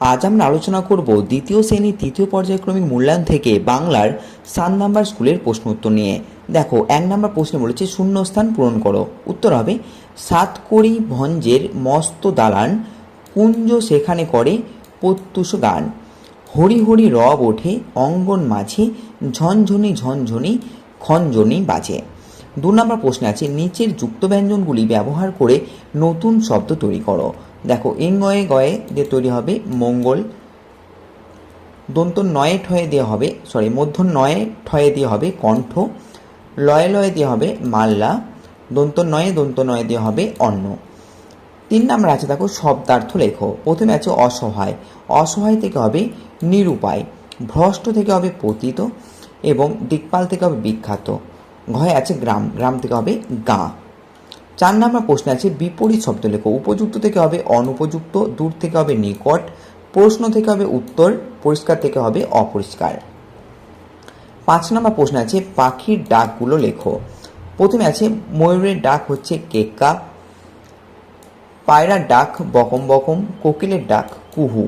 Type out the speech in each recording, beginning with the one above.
আজ আমরা আলোচনা করব দ্বিতীয় শ্রেণির তৃতীয় পর্যায়ক্রমিক মূল্যায়ন থেকে বাংলার সাত নাম্বার স্কুলের প্রশ্ন উত্তর নিয়ে। দেখো, এক নম্বর প্রশ্নে বলেছে, শূন্যস্থান পূরণ করো। উত্তর হবে, সাতকড়ি ভঞ্জের মস্ত দালান কুঞ্জ সেখানে করে প্রত্যুষ গান। হরি হরি রব ওঠে অঙ্গন মাঝে, ঝনঝনি ঝনঝনি খঞ্জনি বাজে। দু নম্বর প্রশ্নে আছে, নিচের যুক্ত ব্যঞ্জনগুলি ব্যবহার করে নতুন শব্দ তৈরি করো। দেখো ইঙ্গয়ে গয়ে দিয়ে তৈরি হবে মঙ্গল, দন্ত নয়ে ঠয়ে দিয়ে হবে সরি মধ্য নয়ে ঠয়ে দিয়ে হবে কণ্ঠ লয়ে লয়ে দিয়ে হবে মাল্লা, দন্ত নয়ে দন্ত নয়ে দিয়ে হবে অন্ন। তিন নাম্বার আছে, দেখো, শব্দার্থ লেখো। প্রথমে আছে অসহায়। অসহায় থেকে হবে নিরুপায়। ভ্রষ্ট থেকে হবে পতিত এবং দিকপাল থেকে হবে বিখ্যাত। ঘয়ে আছে গ্রাম। গ্রাম থেকে হবে গাঁ। চার নাম্বার প্রশ্নে আছে, বিপরীত শব্দ লেখো। উপযুক্ত থেকে হবে অনুপযুক্ত, দূর থেকে হবে নিকট, প্রশ্ন থেকে হবে উত্তর, পরিষ্কার থেকে হবে অপরিষ্কার। পাঁচ নম্বর প্রশ্ন আছে, পাখির ডাকগুলো লেখো। প্রথমে আছে, ময়ূরের ডাক হচ্ছে কেক্কা, পায়রার ডাক বকম বকম, কোকিলের ডাক কুহু।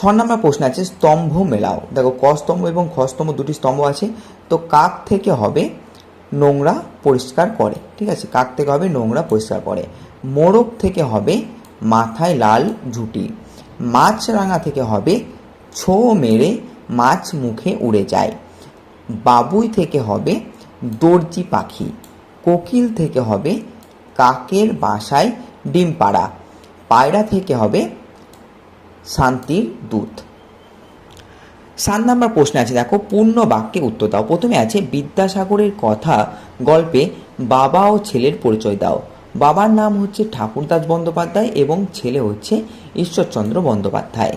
ছ নম্বর প্রশ্ন আছে, স্তম্ভ মেলাও। দেখো, ক স্তম্ভ এবং খ দুটি স্তম্ভ আছে। তো কাক থেকে হবে নোংরা পরিষ্কার করে, ঠিক আছে? কাক থেকে হবে নোংরা পরিষ্কার করে। মোরগ থেকে হবে মাথায় লাল ঝুটি। মাছরাঙা থেকে হবে ছো মেরে মাছ মুখে উড়ে যায়। বাবুই থেকে হবে দর্জি পাখি। কোকিল থেকে হবে কাকের বাসায় ডিম পাড়া। পায়রা থেকে হবে শান্তির দূত। সাত নাম্বার প্রশ্ন আছে, দেখো, পূর্ণ বাক্যে উত্তর দাও। প্রথমে আছে, বিদ্যাসাগরের কথা গল্পে বাবা ও ছেলের পরিচয় দাও। বাবার নাম হচ্ছে ঠাকুরদাস বন্দ্যোপাধ্যায় এবং ছেলে হচ্ছে ঈশ্বরচন্দ্র বন্দ্যোপাধ্যায়।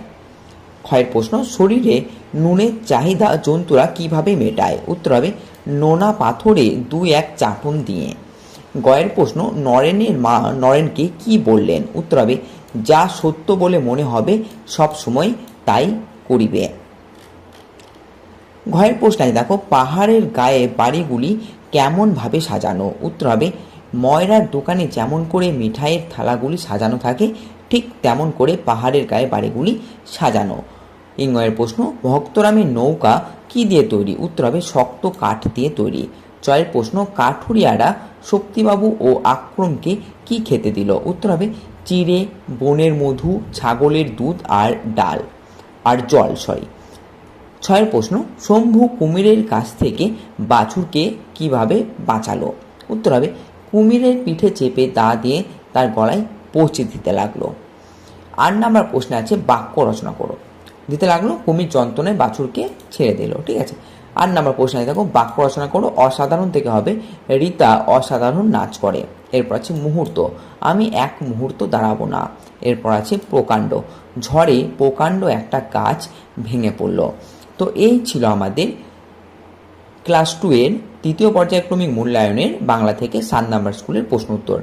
ক্ষয়ের প্রশ্ন, শরীরে নুনের চাহিদা জন্তুরা কীভাবে মেটায়? উত্তর হবে, নোনা পাথরে দুই এক চাটন দিয়ে। গয়ের প্রশ্ন, নরেনের মা, নরেনকে কি বললেন? উত্তর হবে যা সত্য বলে মনে হবে সব সময় তাই করিবে। ঘরের প্রশ্ন দেখো, পাহাড়ের গায়ে বাড়িগুলি কেমনভাবে সাজানো? উত্তর হবে, ময়রার দোকানে যেমন করে মিঠাইয়ের থালাগুলি সাজানো থাকে, ঠিক তেমন করে পাহাড়ের গায়ে বাড়িগুলি সাজানো। ইংয়ের প্রশ্ন, ভক্তরামের নৌকা কি দিয়ে তৈরি? উত্তর হবে, শক্ত কাঠ দিয়ে তৈরি। জয়ের প্রশ্ন, কাঠুরিয়ারা শক্তিবাবু ও আক্রমকে কি খেতে দিল? উত্তর হবে চিড়ে, বনের মধু, ছাগলের দুধ আর ডাল আর জল সরি ছয়ের প্রশ্ন, শম্ভু কুমিরের কাছ থেকে বাছুরকে কীভাবে বাঁচালো? উত্তর হবে, কুমিরের পিঠে চেপে দা দিয়ে তার গলায় পৌঁছে দিতে লাগল। আট নাম্বার প্রশ্নে আছে, বাক্য রচনা করো। দিতে লাগল, কুমির যন্ত্রণায় বাছুরকে ছেড়ে দিল, ঠিক আছে? আট নাম্বার প্রশ্ন দেখো, বাক্য রচনা করো, অসাধারণ থেকে হবে, রীতা অসাধারণ নাচ করে। এরপর আছে মুহূর্ত। আমি এক মুহূর্ত দাঁড়াবো না। এরপর আছে প্রকাণ্ড। ঝড়ে প্রকাণ্ড একটা গাছ ভেঙে পড়ল। তো এই ছিল আমাদের ক্লাস টু এর তৃতীয় পর্যায়ক্রমিক মূল্যায়নের বাংলা থেকে সাত নাম্বার স্কুলের প্রশ্ন উত্তর